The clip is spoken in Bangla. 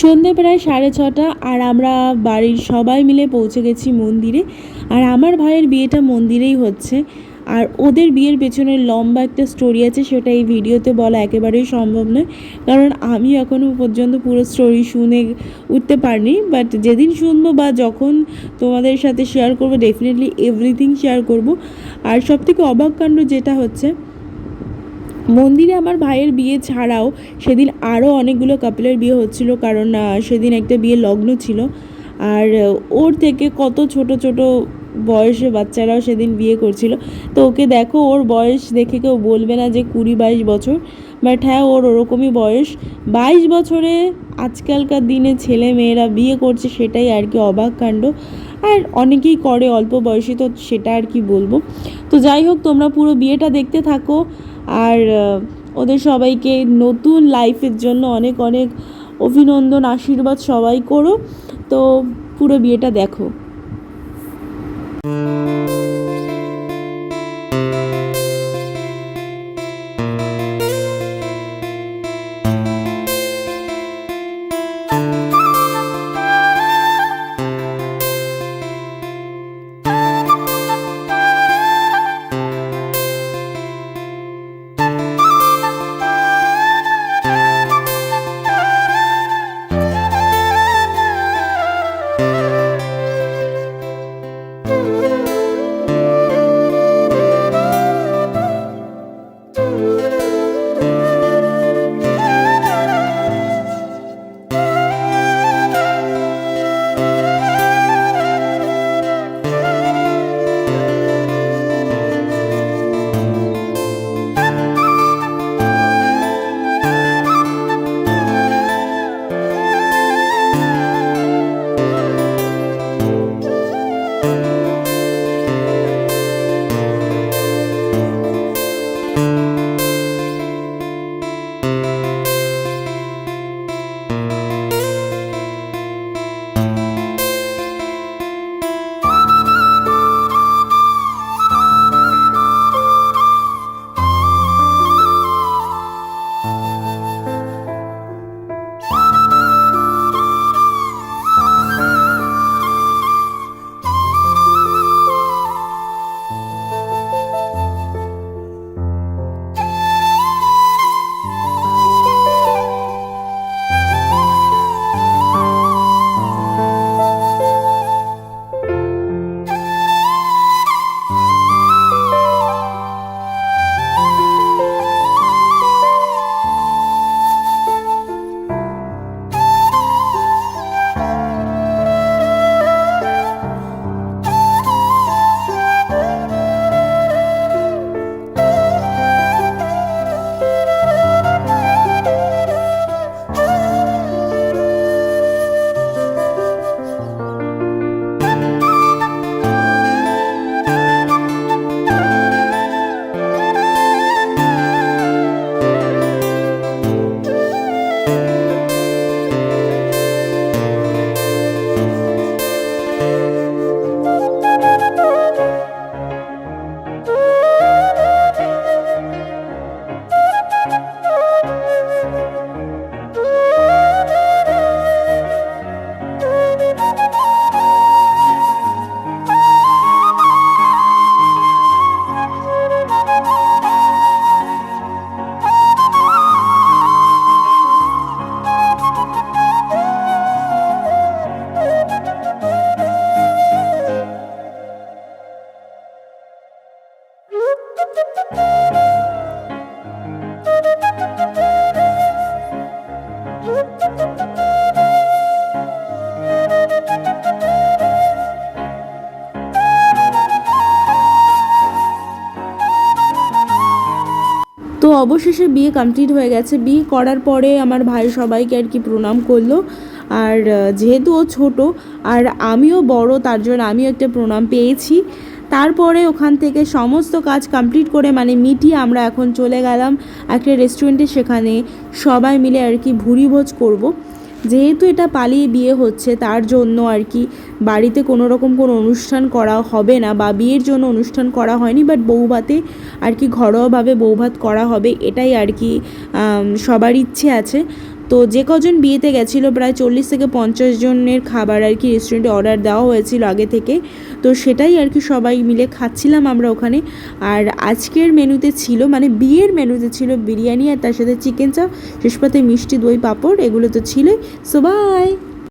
সন্ধে প্রায় সাড়ে ছটা আর আমরা বাড়ির সবাই মিলে পৌঁছে গেছি মন্দিরে। আর আমার ভাইয়ের বিয়েটা মন্দিরেই হচ্ছে। আর ওদের বিয়ের পেছনে লম্বা একটা স্টোরি আছে, সেটা এই ভিডিওতে বলা একেবারেই সম্ভব নয়। কারণ আমি এখনও পর্যন্ত পুরো স্টোরি শুনে উঠতে পারিনি। বাট যেদিন শুনব বা যখন তোমাদের সাথে শেয়ার করব ডেফিনেটলি এভরিথিং শেয়ার করব। আর সবথেকে অবাক কাণ্ড যেটা হচ্ছে মন্দিরে আমার ভাইয়ের বিয়ে ছাড়াও সেদিন আরও অনেকগুলো কাপলের বিয়ে হচ্ছিল, কারণ সেদিন একটা বিয়ে লগ্ন ছিল। আর ওর থেকে কত ছোট ছোট বয়সে বাচ্চারাও সেদিন বিয়ে করছিল। তো ওকে দেখো, ওর বয়স দেখে কেউ বলবে না যে কুড়ি বাইশ বছর। বাট হ্যাঁ ওর ওরকমই বয়স। বাইশ বছরে আজকালকার দিনে ছেলে মেয়েরা বিয়ে করছে সেটাই আর কি অবাক কাণ্ড। আর অনেকেই করে অল্প বয়সী, তো সেটা আর কি বলব। তো যাই হোক, তোমরা পুরো বিয়েটা দেখতে থাকো। আর ওদের সবাইকে নতুন লাইফের জন্য অনেক অনেক অভিনন্দন, আশীর্বাদ সবাই করো তো পুরো বিয়েটা দেখো। তো অবশেষে বিয়ে কমপ্লিট হয়ে গেছে। বিয়ে করার পরে আমার ভাই সবাইকে আর কি প্রণাম করল। আর যেহেতু ও ছোটো, আর আমিও বড়, তার জন্য আমিও একটা প্রণাম পেয়েছি। তারপরে ওখান থেকে সমস্ত কাজ কমপ্লিট করে মানে মিটিয়ে আমরা এখন চলে গেলাম একটা রেস্টুরেন্টে সেখানে সবাই মিলে আর কি ভুরিভোজ করব। যেহেতু এটা পালিয়ে বিয়ে হচ্ছে, তার জন্য আর কি বাড়িতে কোনো রকম কোনো অনুষ্ঠান করা হবে না বা বিয়ের জন্য অনুষ্ঠান করা হয়নি বাট বৌভাতে আর কি ঘরোয়াভাবে বৌভাত করা হবে, এটাই আর কি সবার ইচ্ছে আছে। তো যে কজন বিয়েতে গেছিল, প্রায় চল্লিশ থেকে পঞ্চাশ জনের খাবার আর কি রেস্টুরেন্টে অর্ডার দেওয়া হয়েছিল আগে থেকে। তো সেটাই আর কি সবাই মিলে খাচ্ছিলাম আমরা ওখানে। আর আজকের মেনুতে ছিল মানে বিয়ের মেনুতে ছিল বিরিয়ানি আর তার সাথে চিকেন চাপ শেষ পাতে মিষ্টি দই পাঁপড়, এগুলো তো ছিলই। So by